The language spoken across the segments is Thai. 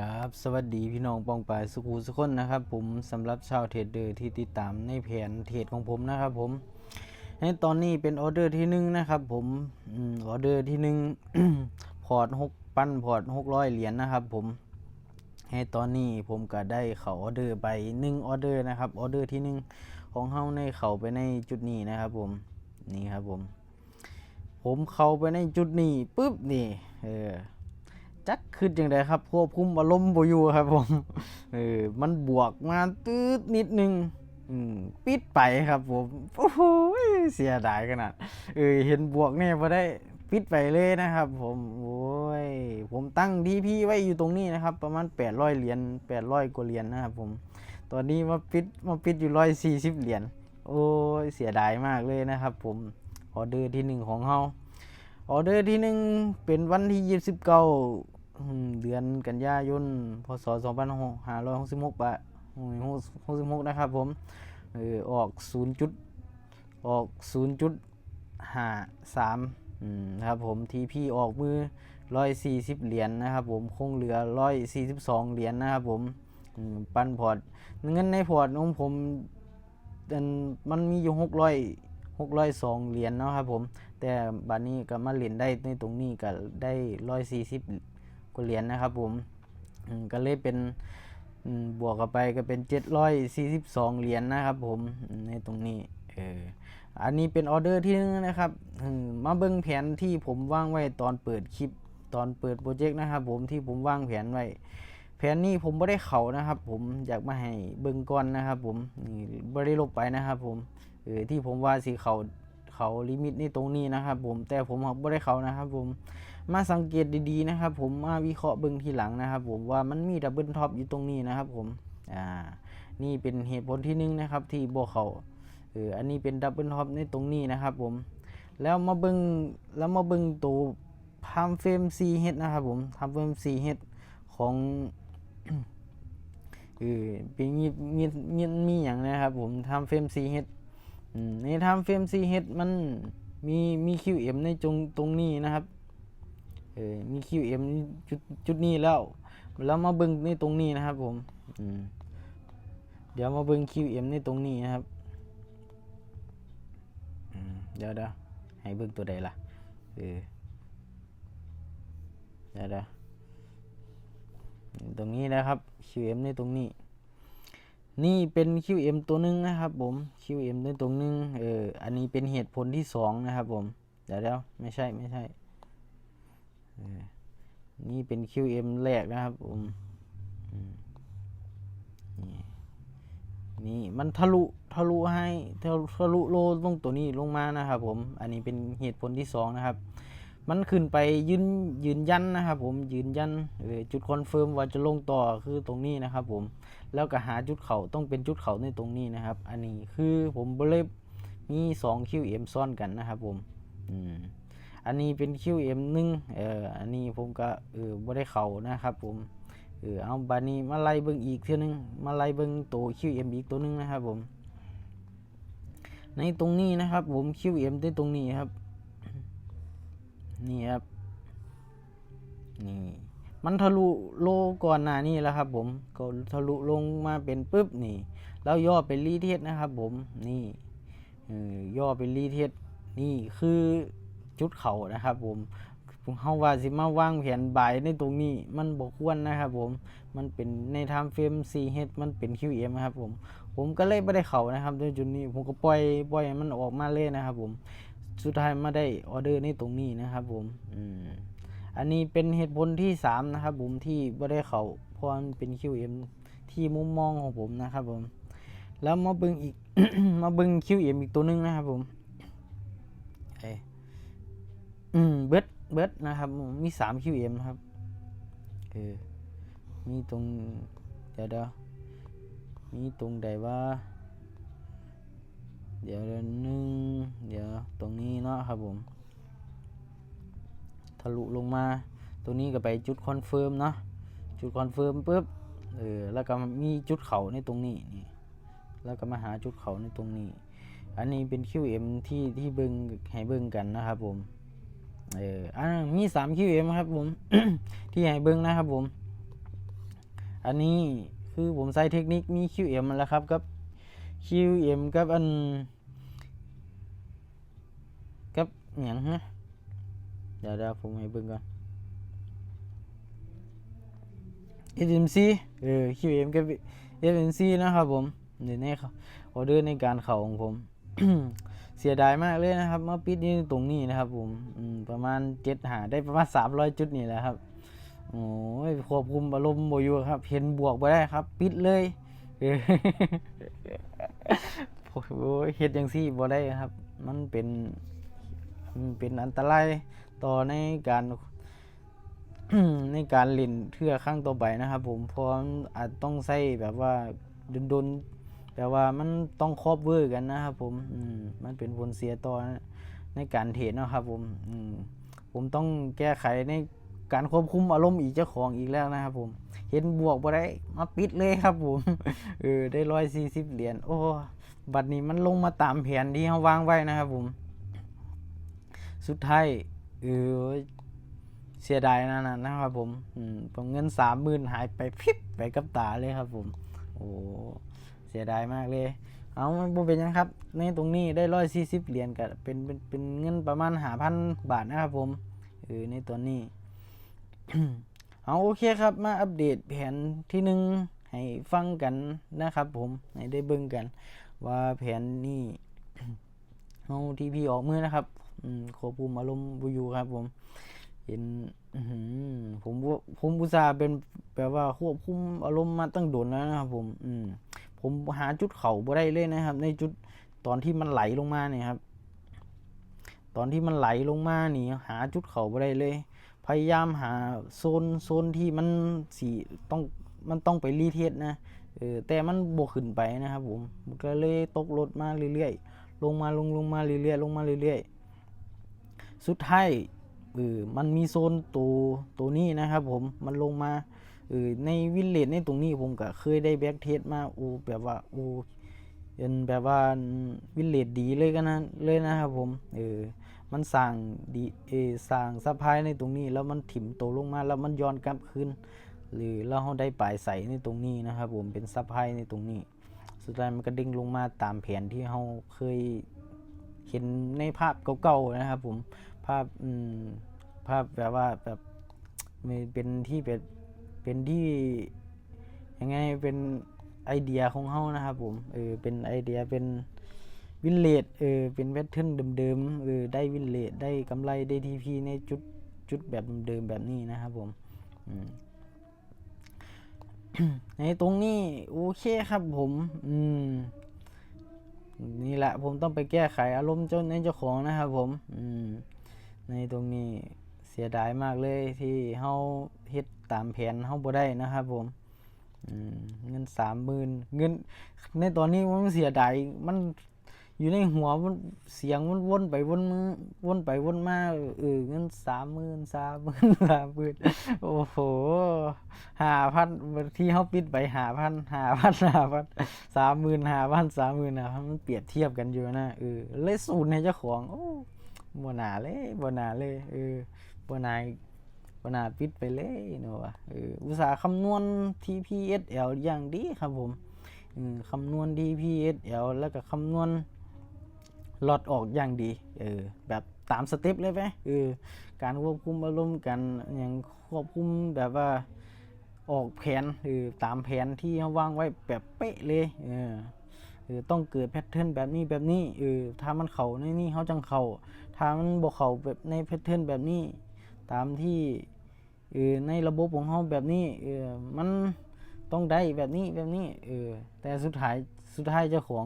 ครับสวัสดีพี่น้องปองปายสุขุสุขคนนะครับ ผมสำหรับชาวเทรดเดอร์ที่ติดตามในแผนเทรดของผมนะครับผมในตอนนี้เป็นออเดอร์ที่หนึ่งนะครับผมออเดอร์ที่หนึ่งพอร์ตหกปั้นพอร์ตหกร้อยเหรียญนะครับผมให้ตอนนี้ผมก็ได้เขาออเดอร์ไปหนึ่งออเดอร์นะครับออเดอร์ที่หนึ่งของเฮาในเขาไปในจุดนี้นะครับผมนี่ครับผม ผมเข้าไปในจุดนี้ปุ๊บนี่เออ จักคือจังไดครับควบคุมอารมณ์บ่อยู่ครับผมเออมันบวกมาตืดนิดนึงปิดไปครับผมโอ้โหเสียดายขนาดเออเห็นบวกเนี่ยพอได้ปิดไปเลยนะครับ ผมโอ้ยผมตั้งดีพี่ไว้อยู่ตรงนี้นะครับ ประมาณ 800เหรียญ800กว่าเหรียญนะครับผมตอนนี้มาปิดมาปิดอยู่140เหรียญโอ้ยเสียดายมากเลยนะครับ ผมออเดอร์ที่หนึ่งของเฮาออเดอร์ที่หนึ่งเป็นวันที่ยี่สิบเก้า เดือนกันยายนพศสองพันห้าร้อยหกสิบหกบาทหกสิบหกนะครับผมเออออกศูนย์จุดออกศูนย์จุดห้าสามนะครับผมทีพีออกมือร้อยสี่สิบเหรียญนะครับผมคงเหลือร้อยสี่สิบสองเหรียญนะครับผมปันพอร์ตเงินในพอร์ตของผมมันมีอยู่หกร้อยหกร้อยสองเหรียญเนาะครับผม แต่บัดนี้ก็มาเล่นได้ในตรงนี้ก็ได้ร้อยสี่สิบ กว่าเหรียญนะครับผมก็เลยเป็นบวกกันไปก็เป็นเจ็ดร้อยสี่สิบสองเหรียญนะครับผมในตรงนี้เอออันนี้เป็นออเดอร์ที่หนึงนะครับมาเบิ่งแผนที่ผมวางไว้ตอนเปิดคลิปตอนเปิดโปรเจกต์นะครับผมที่ผมวางแผนไว้แผนนี้ผมไม่ได้เขานะครับ ผมอยากมาให้เบิ่งก่อนนะครับ ผมนี่ไม่ได้ลบไปนะครับ ผมเออที่ผมว่าสีเขาเขาลิมิตในตรงนี้นะครับ ผมแต่ผมไม่ได้เขานะครับ ผม มาสังเกตดีๆนะครับ ผมมาวิเคราะห์เบิ่งทีหลังนะครับ ผมว่ามันมีดับเบิลท็อปอยู่ตรงนี้นะครับ ผมอ่านี่เป็นเหตุผลที่หนึ่งนะครับ ที่บวเขาเอออันนี้เป็นดับเบิลท็อปในตรงนี้นะครับ ผมแล้วมาเบิ่งแล้วมาเบิ่งตัวทำเฟรมซีเฮดนะครับ ผมทำเฟรมซีเฮดของเออเป็นมีมีมีมีอย่างนะครับ ผมทำเฟรมซีเฮดในทำเฟรมซีเฮดมันมีมี QM ในจงตรงนี้นะครับ เออมี QM จุดจุดนี้แล้ว แล้วมาเบิ่งในตรงนี้นะครับผมอืมเดี๋ยวมาเบิ่ง QM ในตรงนี้นะครับอืมเดี๋ยวเดี๋ยวให้เบิ่งตัวใดล่ะเออเดี๋ยวเดี๋ยวตรงนี้นะครับ QM ในตรงนี้ นี่เป็น QM ตัวหนึ่งนะครับ ผม QM ตัวตรงหนึ่งเอออันนี้เป็นเหตุผลที่สองนะครับ ผมเดี๋ยวเดี๋ยวไม่ใช่ไม่ใช่ นี่เป็น QM แรกนะครับผมนี่มันทะลุทะลุให้ทะลุทะลุโลตรงตัวนี้ลงมานะครับผม อันนี้เป็นเหตุผลที่สองนะครับ มันขึ้นไปยืนยืนยันนะครับ ผมยืนยันจุดคอนเฟิร์มว่าจะลงต่อคือตรงนี้นะครับผม แล้วก็หาจุดเขาต้องเป็นจุดเขาในตรงนี้นะครับ อันนี้คือผมบริมี 2 QM ซ้อนกันนะครับผม อืม อันนี้เป็น QM หนึ่งเอออันนี้ผมก็เออบ่ได้เข่านะครับผมเออเอาบานี้มาไล่เบิ่งอีกเท่านึงมาไล่เบิ่งตัว QM อีกตัวหนึงนะครับผมในตรงนี้นะครับผม QM ในตรงนี้ครับ นี่ครับนี่มันทะลุโลก่อนหน้านี้แล้วครับ ผมก็ทะลุลงมาเป็นปุ๊บนี่แล้วย่อเป็นรีเทสนะครับ ผมนี่เออย่อเป็นรีเทสนี่คือ จุดเขานะครับผมผมเฮาว่าสิมาวางแผนบายในตรงนี้มันบ่ควรนะครับผมมันเป็นในไทม์เฟรม 4H มันเป็น QM นะครับผมผมก็เลยไม่ได้เขานะครับในจุดนี้ผมก็ปล่อยปล่อยมันออกมาเลยนะครับผมสุดท้ายมาได้ออเดอร์ในตรงนี้นะครับผมอืมอันนี้เป็นเหตุผลที่สามนะครับผมที่ไม่ได้เขาเพราะมันเป็น QM ที่มุมมองของผมนะครับผมแล้วมาเบิ่งอีก มาเบิ่ง QM อีกตัวหนึงนะครับผม อืมเบิดเบิดนะครับ มีสาม QM นะครับเออมีตรงเดี๋ยวเดี๋ยวมีตรงใดว่า เดี๋ยวเดี๋ยวหนึ่งเดี๋ยวตรงนี้เนาะครับผมทะลุลงมาตรงนี้ก็ไปจุดคอนเฟิร์มเนาะจุดคอนเฟิร์มปุ๊บเออแล้วก็มีจุดเขาในตรงนี้นี่แล้วก็มาหาจุดเขาในตรงนี้ อันนี้เป็น QM ที่ที่เบิงให้เบิงกันนะครับผม เอออันมี3 QM ครับผม ที่ให้เบิ้งนะครับผม อันนี้คือผมใส่เทคนิคมี QM มแล้วครับกับ QM กับอันกับอหย่างฮะเดี๋ยวเดี๋ยวผมให้เบิ่งก่อน SMC เออ QM กับ SMC นะครับผมเดี๋ยวนี้เขาออเดอร์ในการเข่าของผม เสียดายมากเลยนะครับเมาปิดนี่ตรงนี้นะครับ ผมประมาณเจ็ดหาได้ประมาณสามร้อยจุดนี่แหละครับโอ้ยควบคุมอารมณ์บอยู่ครับ เห็นบวกบ่ได้ครับ ปิดเลยโอ้ยเฮ็ดจังซี่บ่ได้ครับ มันเป็นมันเป็นอันตรายต่อในการในการเล่นเทื่อครั้งต่อไปนะครับ ผมเพราะมันอาจต้องใช้แบบว่าดนๆ แบบว่ามันต้องครอบเวอร์กันนะครับผมอืมมันเป็นผลเสียต่อในการเทรดนะครับผมอืมผมต้องแก้ไขในการควบคุมอารมณ์อีกเจ้าของอีกแล้วนะครับผม เห็นบวกบ่ได้มาปิดเลยครับผม เออได้ร้อยสี่สิบเหรียญ โอ้ บัตรนี้มันลงมาตามแผนที่เขาวางไว้นะครับผม สุดท้ายเออเสียดายนะนะนะครับผม อืมผมเงินสามหมื่นหายไปพริบไปกับตาเลยครับผม โอ้ สียดายมากเลย เอาบ่เป็นยังครับ ในตรงนี้ได้ร้อยสี่สิบเหรียญก็เป็นเป็นเป็นเงินประมาณหาพันบาทนะครับผมเออในตัวนี้ เอาโอเคครับมาอัปเดตแผนที่หนึ่งให้ฟังกันนะครับผมให้ได้เบิ่งกัน ว่าแผนนี้เอาทีพีออกมือนะครับอืมควบคุมอารมณ์บุยูครับผมเห็นผมว่าผมอุตส่าห์เป็นแบบว่าควบคุมอารมณ์มาตั้งโดนแล้วนะครับผม อืม ผมหาจุดเข่าบ่ได้เลยนะครับ ในจุดตอนที่มันไหลลงมาเนี่ยครับ ตอนที่มันไหลลงมานี่หาจุดเข่าบ่ได้เลย พยายามหาโซนโซนที่มันสีต้องมันต้องไปรีเทสนะเออแต่มันบวกขึ้นไปนะครับผมก็เลยตกรถมาเรื่อยๆ ลงมาลงลงมาเรื่อยๆ ลงมาเรื่อยๆ สุดท้ายเออมันมีโซนตัวตัวนี้นะครับผม มันลงมา เออในวินเลจในตรงนี้ผมก็เคยได้แบ็กเทสมาอ้แบบว่าอ้เป็นแบบว่าวินเลจดีเลยกันนะเลยนะครับผมเออมันสร้างดีเออสร้างซัพพลายในตรงนี้ แล้วมันถิ่มโตลงมาแล้วมันย้อนกลับคืนหรือเราได้ปลายใสในตรงนี้นะครับผมเป็นซัพพลายในตรงนี้ สุดท้ายมันก็เด้งลงมาตามแผนที่เราเคยเห็นในภาพเก่าๆนะครับผมภาพอืมภาพแบบว่าแบบเป็นที่เป็น เป็นที่ยังไงเป็นไอเดียของเฮานะครับผมเออเป็นไอเดียเป็นวินเลดเออเป็นแพทเทิร์นเดิมๆเออได้วินเลดได้กำไรได้ทีพีในจุดจุดแบบเดิมแบบนี้นะครับผมอืมในตรงนี้โอเคครับผมอืมนี่แหละผมต้องไปแก้ไขอารมณ์เจ้าในเจ้าของนะครับผมอืมในตรงนี้เสียดายมากเลยที่เฮาเฮ็ด ตามแผนเฮาบ่ได้นะครับผมเงินสามหมื่นเงิน ในตอนนี้มันเสียดายมันอยู่ในหัวมันเสียงมันวนไปวนมาวนไปวนมาเออเงินสามหมื่นสามหมื่นสามหมื่นโอ้โหห้าพันที่เขาปิดไปห้าพันห้าพันห้าพันสามหมื่นห้าพันสามหมื่นนะมันเปรียบเทียบกันอยู่นะเออเลยสูนให้เจ้าของโอ้บ่นาเลยบ่นาเลยเออบ่นา บ่นาปิดไปเลยเนาะเอออุตสาห์คำนวณ TPSL อย่างดีครับผมคำนวณ DPSL แล้วก็คำนวณหลอดออกอย่างดีเออแบบตามสเต็ปเลยไหมเออการควบคุมอารมณ์กันอย่างควบคุมแบบว่าออกแผนเออตามแผนที่เขาวางไว้แบบเป๊ะเลยเออเออต้องเกิดแพทเทิร์นแบบนี้แบบนี้เออถ้ามันเข่าในนี่เขาจังเข่าถ้ามันบกเข่าแบบในแพทเทิร์นแบบนี้ ตามที่ เออในระบบของเขาแบบนี้เออมันต้องได้แบบนี้แบบนี้เออแต่สุดท้ายสุดท้ายเจ้าของ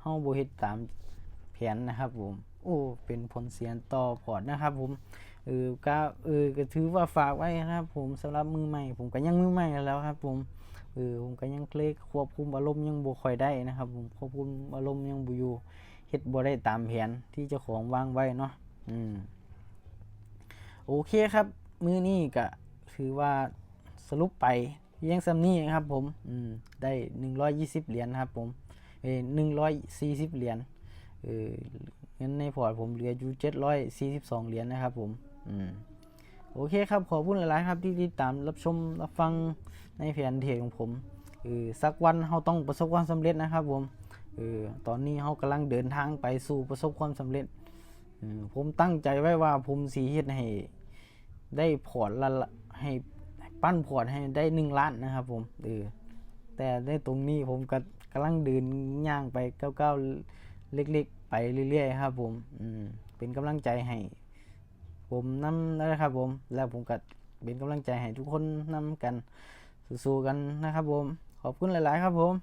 เฮาบ่เฮ็ดตามแผนนะครับผมโอ้เป็นผลเสียต่อพอร์ตนะครับผมเออก็เออก็ถือว่าฝากไว้นะครับ ผมสำหรับมือใหม่ ผมก็ยังมือใหม่แล้วครับ ผมเออผมก็ยังเคลกควบคุมอารมณ์ยังบ่ค่อยได้นะครับ ผมควบคุมอารมณ์ยังบ่อยู่เฮ็ดบ่ได้ตามแผนที่เจ้าของวางไว้เนาะอืมโอเคครับ มือนี้ก็ถือว่าสรุปไปเพียงซำนี้ครับผมอืมได้หนึ่งร้อยยี่สิบเหรียญครับผมเอ้หนึ่งร้อยสี่สิบเหรียญเออเงินในพอร์ตผมเหลืออยู่เจ็ดร้อยสี่สิบสองเหรียญนะครับผมอืมโอเคครับขอบคุณหลายๆครับที่ติดตามรับชมรับฟังในแผนเทศของผมเออสักวันเราต้องประสบความสำเร็จนะครับผมเออตอนนี้เรากำลังเดินทางไปสู่ประสบความสำเร็จผมตั้งใจไว้ว่าผมสีเฮ็ดให้ ได้พอร์ตละละให้ปั้นพอร์ตให้ได้หนึ่งล้านนะครับ ผมเออแต่ในตรงนี้ผมก็กำลังเดินย่างไปก้าวๆเล็กๆ ไปเรื่อยๆครับ ผมอืมเป็นกำลังใจให้ผมนำนะครับผมแล้วผมก็เป็นกำลังใจให้ทุกคนนำกันสู้ๆกันนะครับผม ขอบคุณหลาย ๆ ครับผม